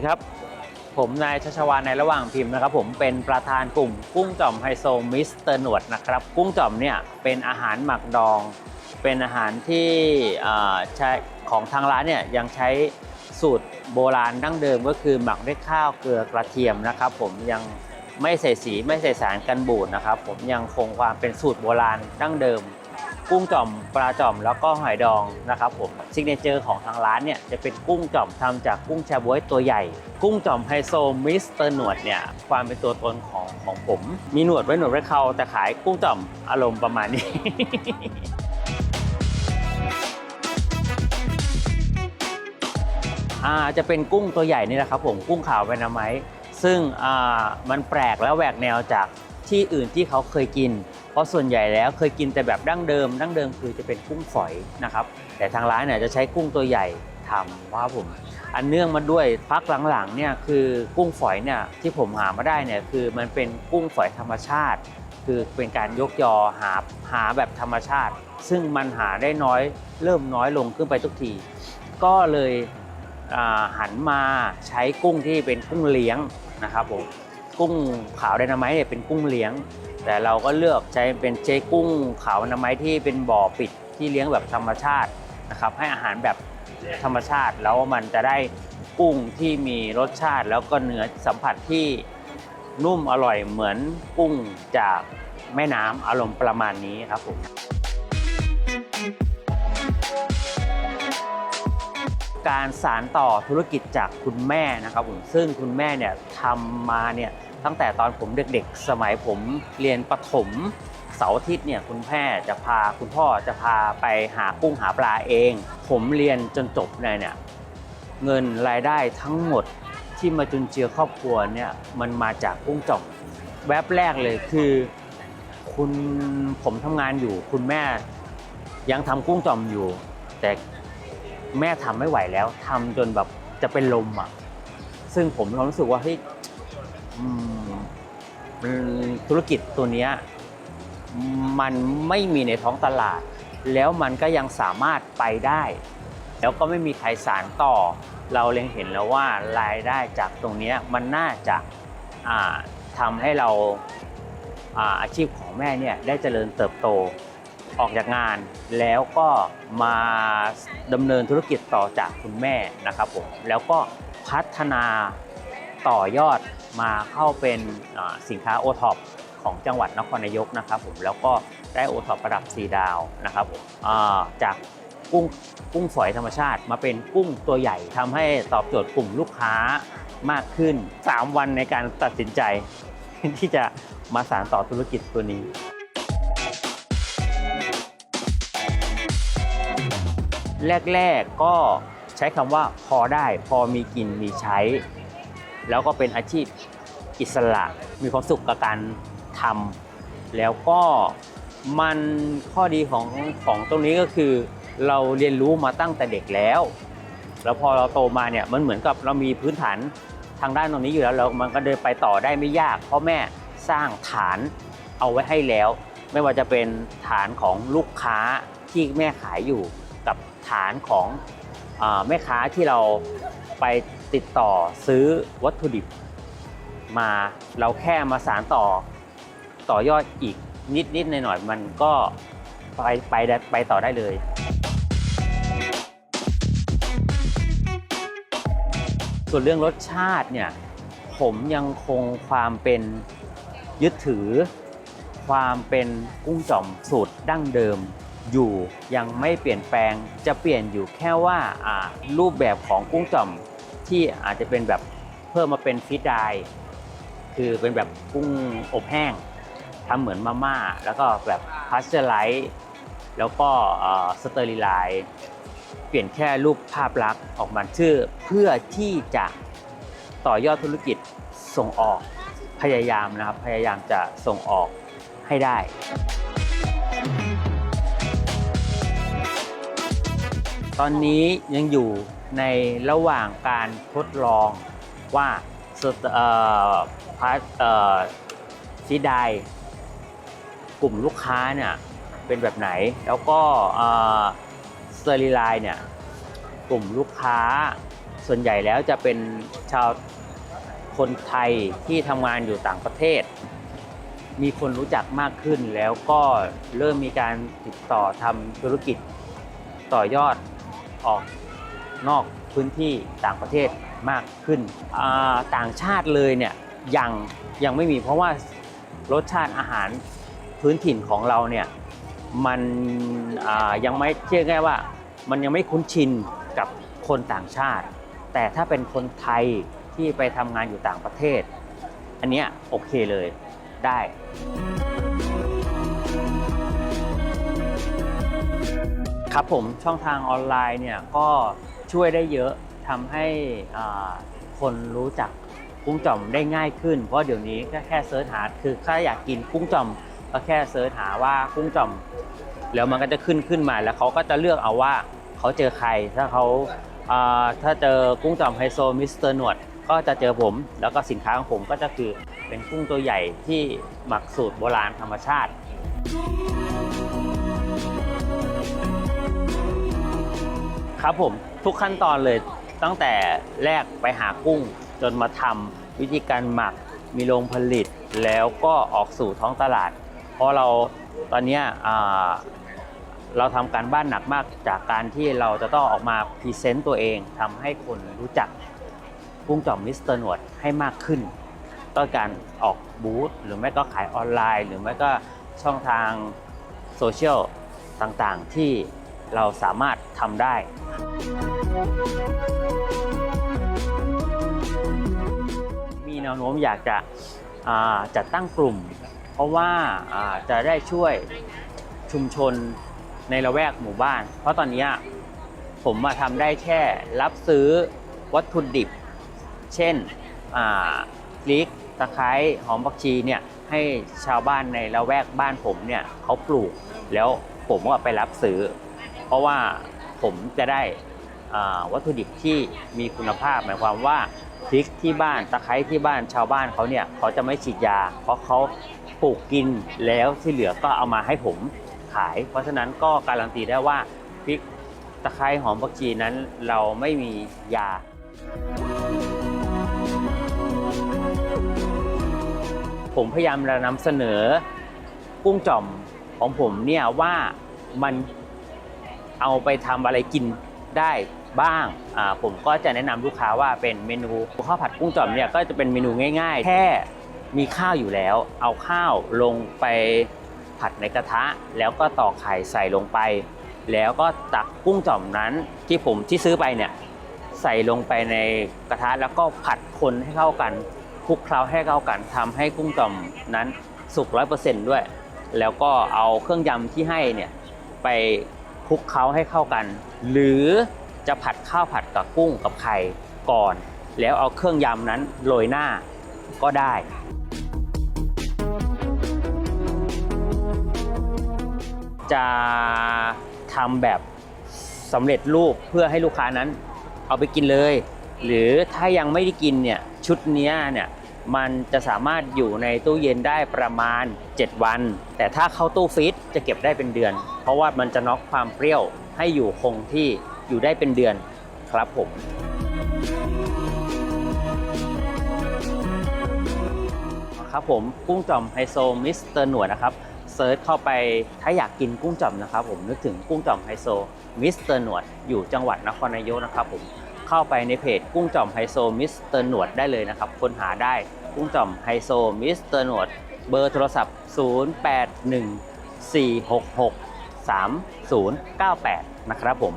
ดีครับ ผมนายชัชวานในระหว่างพิมพ์นะครับ ผมเป็นประธานกลุ่มกุ้งจ่อมไฮโซมิสเตอร์หนวดนะครับ กุ้งจ่อมเนี่ยเป็นอาหารหมักดอง เป็นอาหารที่ใช้ของทางร้านเนี่ยยังใช้สูตรโบราณดั้งเดิมก็คือหมักด้วยข้าวเกลือกระเทียมนะครับ ผมยังไม่ใส่สีไม่ใส่สารกันบูดนะครับ ผมยังคงความเป็นสูตรโบราณดั้งเดิม กุ้งจ่อมปลาจ่อมแล้วก็หอยดองนะครับผมซิกเนเจอร์ของทางร้านเนี่ยจะเป็นกุ้งจ่อมทำจากกุ้งแชบ๊วยตัวใหญ่ กุ้งจ่อมไฮโซมิสเตอร์หนวดเนี่ยความเป็นตัวตนของของผม มีหนวดไว้หนวดไว้เขาแต่ขายกุ้งจ่อมอารมณ์ประมาณนี้อาจะเป็นกุ้งตัวใหญ่นี่แหละครับผมกุ้งขาวแวนาไมซึ่งมันแปลกและแหวกแนวจากที่อื่นที่เขาเคยกิน เพราะส่วนใหญ่แล้วเคยกินแต่แบบดั้งเดิม ดั้งเดิมคือจะเป็นกุ้งฝอยนะครับ แต่ทางร้านเนี่ยจะใช้กุ้งตัวใหญ่ทำว่าผมอันเนื่องมาด้วยพักหลังๆเนี่ยคือกุ้งฝอยเนี่ยที่ผมหามาได้เนี่ยคือมันเป็นกุ้งฝอยธรรมชาติ คือเป็นการยกยอหาหาแบบธรรมชาติ ซึ่งมันหาได้น้อยเริ่มน้อยลงขึ้นไปทุกที ก็เลยหันมาใช้กุ้งที่เป็นกุ้งเลี้ยงนะครับผมกุ้งขาวไดนาไมต์เนี่ยเป็นกุ้งเลี้ยง แต่เราก็เลือกใช้เป็นเจ๊กุ้งขาวไดนาไมต์ที่เป็นบ่อปิดที่เลี้ยงแบบธรรมชาตินะครับให้อาหารแบบธรรมชาติแล้วมันจะได้กุ้งที่มีรสชาติ แล้วก็เนื้อสัมผัสที่นุ่มอร่อยเหมือนกุ้งจากแม่น้ำอารมณ์ประมาณนี้ครับผมการสารต่อธุรกิจจากคุณแม่นะครับผมซึ่งคุณแม่เนี่ยทำมาเนี่ย ตั้งแต่ตอนผมเด็กๆ สมัยผมเรียนประถมเสาร์อาทิตย์เนี่ยคุณแม่จะพาคุณพ่อจะพาไปหากุ้งหาปลาเอง ผมเรียนจนจบเนี่ยเนี่ยเงินรายได้ทั้งหมดที่มาจุนเจือครอบครัวเนี่ยมันมาจากกุ้งจ่อมแวบแรกเลยคือ คุณผมทำงานอยู่ คุณแม่ยังทำกุ้งจ่อมอยู่ แต่แม่ทำไม่ไหวแล้วทำจนแบบจะเป็นลมอะซึ่งผมรู้สึกว่าเฮ้ย ธุรกิจตัวนี้มันไม่มีในท้องตลาด แล้วมันก็ยังสามารถไปได้ แล้วก็ไม่มีใครสารต่อ เราเล็งเห็นแล้วว่ารายได้จากตรงนี้มันน่าจะาทำให้เราอาอาชีพของแม่เนี่ยได้เจริญเติบโตออกจากงานแล้วก็มาดำเนินธุรกิจต่อจากคุณแม่นะครับผมแล้วก็พัฒนาต่อยอด มาเข้าเป็นสินค้าโอท็อปของจังหวัดนครนายกนะครับผมแล้วก็ได้โอท็อประดับ4ดาวนะครับผมจากกุ้งกุ้งฝอยธรรมชาติ มาเป็นกุ้งตัวใหญ่ทำให้ตอบโจทย์กลุ่มลูกค้ามากขึ้น 3 วันในการตัดสินใจ ที่จะมาสานต่อธุรกิจตัวนี้ แรก ๆก็ใช้คำว่าพอได้พอมีกินมีใช้ แล้วก็เป็นอาชีพอิสระ มีความสุขกับการทำแล้วก็มันข้อดีของของตรงนี้ก็คือ เราเรียนรู้มาตั้งแต่เด็กแล้ว แล้วพอเราโตมาเนี่ยมันเหมือนกับเรามีพื้นฐานทางด้านตรงนี้อยู่แล้วแล้วมันก็เดินไปต่อได้ไม่ยาก เพราะแม่สร้างฐานเอาไว้ให้แล้ว ไม่ว่าจะเป็นฐานของลูกค้าที่แม่ขายอยู่ กับฐานของอแม่ค้าที่เราไป ติดต่อซื้อวัตถุดิบมาเราแค่มาสารต่อต่อยอดอีกนิดนิดหน่อยหน่อยๆมันก็ไปไปได้ไปต่อได้เลย ส่วนเรื่องรสชาติเนี่ยผมยังคงความเป็นยึดถือ ความเป็นกุ้งจ่อมสูตรดั้งเดิมอยู่ยังไม่เปลี่ยนแปลงจะเปลี่ยนอยู่แค่ว่าอ่ารูปแบบของกุ้งจ่อม ที่อาจจะเป็นแบบเพิ่มมาเป็นฟิตไดร์คือเป็นแบบกุ้งอบแห้งทำเหมือนมาม่า แล้วก็แบบพาสเจอร์ไลท์แล้วก็สเตอริไลซ์เปลี่ยนแค่รูปภาพลักษณ์ออกมาชื่อ เพื่อที่จะต่อยอดธุรกิจส่งออกพยายามนะครับ พยายามจะส่งออกให้ได้ ตอนนี้ยังอยู่ในระหว่างการทดลองว่าสตพาร์ทเอ่อซีไดกลุ่มลูกค้าเนี่ยเป็นแบบไหน แล้วก็สเตอริไลน์เนี่ยกลุ่มลูกค้าส่วนใหญ่แล้วจะเป็นชาวคนไทยที่ทำงานอยู่ต่างประเทศ มีคนรู้จักมากขึ้นแล้วก็เริ่มมีการติดต่อทำธุรกิจต่อยอด ออกนอกพื้นที่ต่างประเทศมากขึ้น ต่างชาติเลยเนี่ยยังยังไม่มีเพราะว่ารสชาติอาหารพื้นถิ่นของเราเนี่ยมันยังไม่เชื่อง่ายว่า มันยังไม่คุ้นชินกับคนต่างชาติ แต่ถ้าเป็นคนไทยที่ไปทำงานอยู่ต่างประเทศ อันเนี้ยโอเคเลยได้ ครับผมช่องทางออนไลน์เนี่ยก็ช่วยได้เยอะทำให้คนรู้จักกุ้งจ่อมได้ง่ายขึ้น เพราะเดี๋ยวนี้ก็แค่เสิร์ชหาคือถ้าอยากกินกุ้งจ่อมก็แค่เสิร์ชหาว่ากุ้งจ่อม แล้วมันก็จะขึ้นขึ้นมาแล้วเขาก็จะเลือกเอาว่าเขาเจอใครถ้าเขาอ่าถ้าเจอกุ้งจ่อมไฮโซมิสเตอร์หนวดก็จะเจอผม แล้วก็สินค้าของผมก็จะคือเป็นกุ้งตัวใหญ่ที่หมักสูตรโบราณธรรมชาติ ครับผมทุกขั้นตอนเลยตั้งแต่แรกไปหากุ้ง จนมาทำวิธีการหมักมีโรงผลิตแล้วก็ออกสู่ท้องตลาด เพราะเราตอนนี้เราทำการบ้านหนักมากจากการที่เราจะต้องออกมาพรีเซนต์ตัวเองทำให้คนรู้จักกุ้งจอมมิสเตอร์หนวดให้มากขึ้นต้องการออกบูธหรือไม่ก็ขายออนไลน์ หรือไม่ก็ช่องทางโซเชียลต่างๆที่ เราสามารถทำได้ มีแนวโน้มอยากจะจัดตั้งกลุ่ม เพราะว่าาจะได้ช่วยชุมชนในละแวกหมู่บ้าน เพราะตอนนี้ผมมาทำได้แค่รับซื้อวัตถุดิบ เช่นพริกตะไคร้หอมผักชีเนี่ยให้ชาวบ้านในละแวกบ้านผมเนี่ยเขาปลูก แล้วผมก็ไปรับซื้อ เพราะว่าผมจะได้วัตถุดิบที่มีคุณภาพ หมายความว่าพริกที่บ้านตะไคร้ที่บ้านชาวบ้านเขาเนี่ยเขาจะไม่ฉีดยา เพราะเขาปลูกกินแล้วที่เหลือก็เอามาให้ผมขาย เพราะฉะนั้นก็การันตีได้ว่าพริกตะไคร้หอมผักชีนั้นเราไม่มียา ผมพยายามจะนำเสนอกุ้งจ่อมของผมเนี่ยว่ามัน เอาไปทำอะไรกินได้บ้างอ่าผมก็จะแนะนำลูกค้าว่าเป็นเมนูข้าวผัดกุ้งจ่อมเนี่ยก็จะเป็นเมนูง่าย ๆ แค่มีข้าวอยู่แล้ว เอาข้าวลงไปผัดในกระทะ แล้วก็ตอกไข่ใส่ลงไป แล้วก็ตักกุ้งจ่อมนั้นที่ผมที่ซื้อไปเนี่ยใส่ลงไปในกระทะแล้วก็ผัดคนให้เข้ากันคลุกเคล้าให้เข้ากันทำให้กุ้งจ่อมนั้นสุกร้อยเปอร์เซนต์ด้วย แล้วก็เอาเครื่องยำที่ให้เนี่ยไป ลุกเคล้าให้เข้ากัน หรือจะผัดข้าวผัดกับกุ้งกับไข่ก่อน แล้วเอาเครื่องยำนั้นโรยหน้าก็ได้ จะทำแบบสำเร็จรูปเพื่อให้ลูกค้านั้นเอาไปกินเลย หรือถ้ายังไม่ได้กินเนี่ย ชุดนี้เนี่ยมันจะสามารถอยู่ในตู้เย็นได้ประมาณ 7 วัน แต่ถ้าเข้าตู้ฟรีซจะเก็บได้เป็นเดือน เพราะว่ามันจะน็อกความเปรี้ยวให้อยู่คงที่อยู่ได้เป็นเดือนครับผมครับผมกุ้งจ่อมไฮโซมิสเตอร์หนวดนะครับเซิร์ชเข้าไปถ้าอยากกินกุ้งจ่อมนะครับผมนึกถึงกุ้งจ่อมไฮโซมิสเตอร์หนวดอยู่จังหวัดนครนายกนะครับผม เข้าไปในเพจกุ้งจ่อมไฮโซมิสเตอร์หนวดได้เลยนะครับค้นหาได้กุ้งจ่อมไฮโซมิสเตอร์หนวด เบอร์โทรศัพท์ 0814663098 นะครับผม